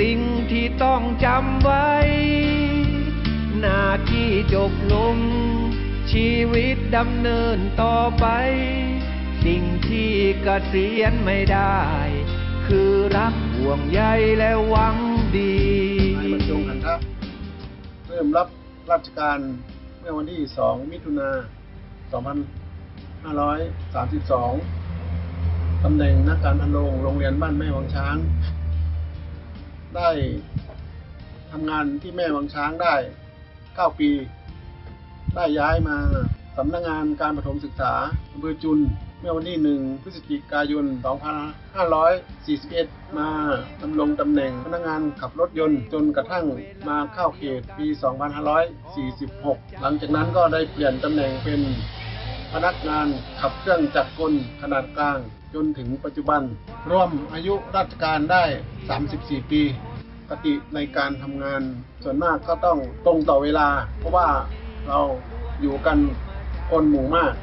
สิ่งที่ต้องจำไว้ หน้าที่จบลง ชีวิตดำเนินต่อไป สิ่งที่กเกษียณไม่ได้ คือรักห่วงใยและหวังดีนายบรรจงหันทะเริ่มรับราชการเมื่อวันที่ 2 มิถุนา2532 ตำแหน่งนักการพันโรงโรงเรียนบ้านแม่วังช้าง ได้ทำงานที่แม่วังช้างได้ 9 ปี ได้ย้ายมาสำนักงานการประถมศึกษาอำเภอจุน เมื่อวันที่ 1 พฤศจิกายน 2541 มาดำรงตำแหน่งพนักงานขับรถยนต์ จนกระทั่งมาเข้าเขตปี 2546 หลังจากนั้นก็ได้เปลี่ยนตำแหน่งเป็น พนักงานขับเครื่องจักรกลขนาดกลาง จนถึงปัจจุบัน ร่วมอายุราชการได้ 34 ปีปกติในการทำงานส่วนมากก็ต้องตรงต่อเวลา เพราะว่าเราอยู่กันคนหมู่มาก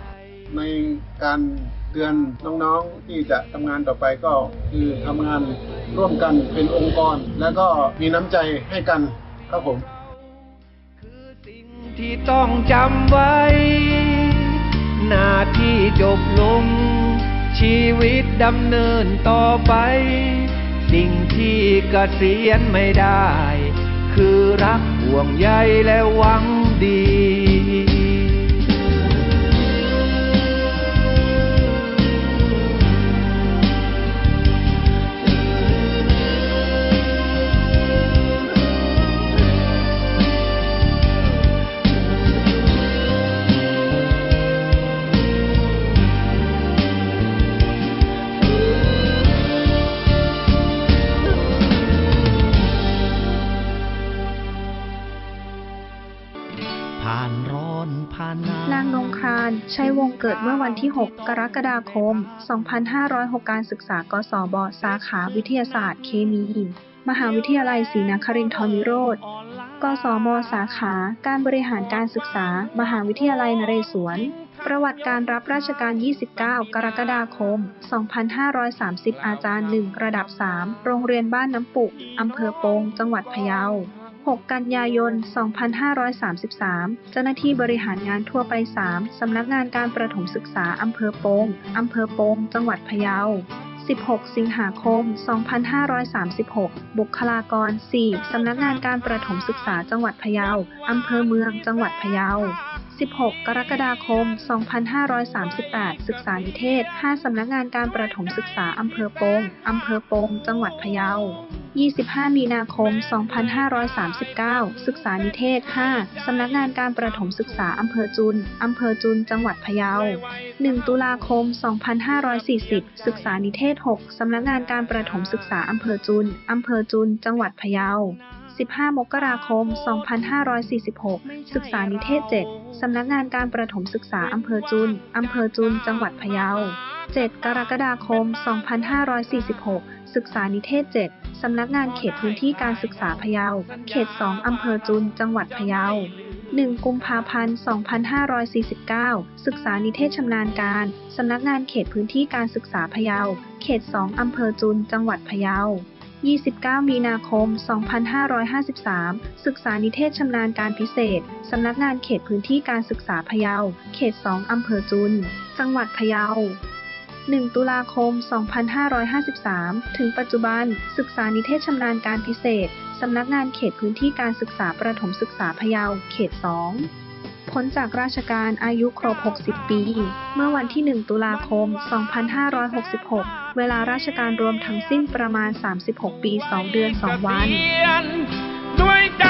ในการเตือนน้องๆที่จะทำงานต่อไปก็คือทำงานร่วมกันเป็นองค์กร แล้วก็มีน้ำใจให้กันครับผม คือสิ่งที่ต้องจำไว้ น้าที่จบลง ชีวิตดำเนินต่อไป สิ่งที่เกษียณไม่ได้ คือรักห่วงใยและหวัง เกิดเมื่อวันที่ 6 กรกฎาคม 2506 การศึกษากศบ สาขาวิทยาศาสตร์เคมีอิน มหาวิทยาลัยศรีนครินทรวิโรธกศม สาขา การบริหารการศึกษา มหาวิทยาลัยนเรศวร ประวัติการรับราชการ 29 กรกฎาคม 2530 อาจารย์ 1 ระดับ 3 โรงเรียนบ้านน้ำปุก อำเภอโปง จังหวัดพะเยา 6 กันยายน 2533 เจ้าหน้าที่บริหารงานทั่วไป 3 สำนักงานการประถมศึกษาอำเภอโปงอำเภอโปง จังหวัดพะเยา 16 สิงหาคม 2536 บุคลากร 4 สำนักงานการประถมศึกษาจังหวัดพะเยา อำเภอเมือง จังหวัดพะเยา 16 กรกฎาคม 2538 ศึกษานิเทศ 5 สำนักงานการประถมศึกษาอำเภอโปงอำเภอโปง จังหวัดพะเยา 25 มีนาคม 2539 ศึกษานิเทศ 5 สำนักงานการประถมศึกษาอำเภอจุน อำเภอจุน จังหวัดพะเยา 1 ตุลาคม 2540 ศึกษานิเทศ 6 สำนักงานการประถมศึกษาอำเภอจุน อำเภอจุน จังหวัดพะเยา 15 มกราคม 2546 ศึกษานิเทศ 7 สำนักงานการประถมศึกษาอำเภอจุน อำเภอจุน จังหวัดพะเยา 7 กรกฎาคม 2546 ศึกษานิเทศ 7 สำนักงานเขตพื้นที่การศึกษาพะเยา เขต 2 อำเภอจุน จังหวัดพะเยา 1 กุมภาพันธ์ 2549 ศึกษานิเทศชำนาญการ สำนักงานเขตพื้นที่การศึกษาพะเยา เขต 2 อำเภอจุน จังหวัดพะเยา29 มีนาคม 2553 ศึกษานิเทศชำนาญการพิเศษ สำนักงานเขตพื้นที่การศึกษาพะเยา เขต 2 อำเภอจุน จังหวัดพะเยา 1 ตุลาคม 2553 ถึงปัจจุบัน ศึกษานิเทศชำนาญการพิเศษ สำนักงานเขตพื้นที่การศึกษาประถมศึกษาพะเยา เขต 2 พ้นจากราชการอายุครบ 60 ปี เมื่อวันที่ 1 ตุลาคม 2566 เวลาราชการรวมทั้งสิ้นประมาณ 36 ปี 2 เดือน 2 วันเรียนด้วยใจ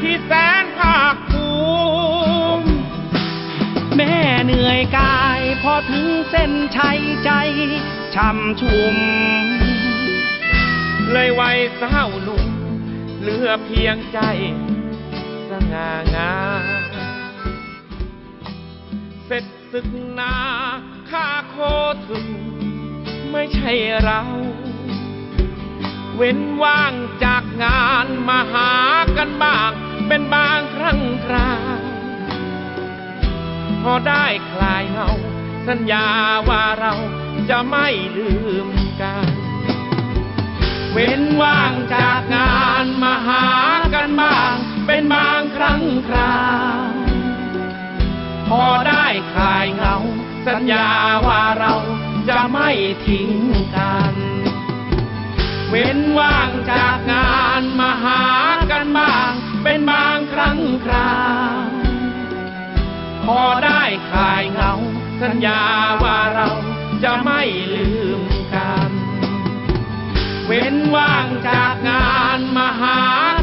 ที่แสนภาคภูมิ แม่เหนื่อยกาย พอถึงเส้นชัยใจช่ำชุ่ม เลยวัยสาวหนุ่มเหลือเพียงใจสง่างามเสร็จศึกนาข้าโคถึง ไม่ใช่เรา เว้นว่างจากงานมาหากันบ้าง เป็นบางครั้งคราว พอได้คลายเหงาสัญญาว่าเราจะไม่ลืมกัน เว้นว่างจากงานมาหากันบ้าง เป็นบางครั้งคราวพอได้คลายเหงา สัญญาว่าเราจะไม่ทิ้งกัน เว้นว่างจากงานมาหากันบ้าง เป็นบาง สัญญาว่าเราจะไม่ลืมกัน เว้นว่างจากงานมาหา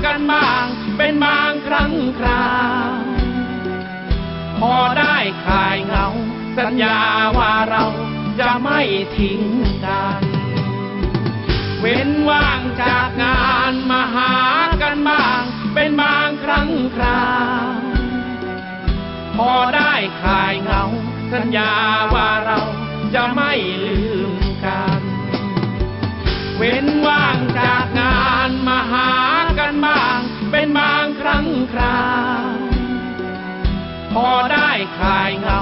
กันบ้าง เป็นบางครั้งคราวพอได้คลายเงา สัญญาว่าเราจะไม่ทิ้งกัน เว้นว่างจากงานมาหากันบ้าง เป็นบางครั้งคราวพอได้คลายเงา สัญญาว่าเราจะไม่ลืมกัน เว้นว่างจากงานมาหากันบ้าง เป็นบางครั้งคราวพอได้คลายเหงา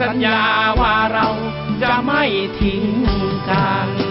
สัญญาว่าเราจะไม่ทิ้งกัน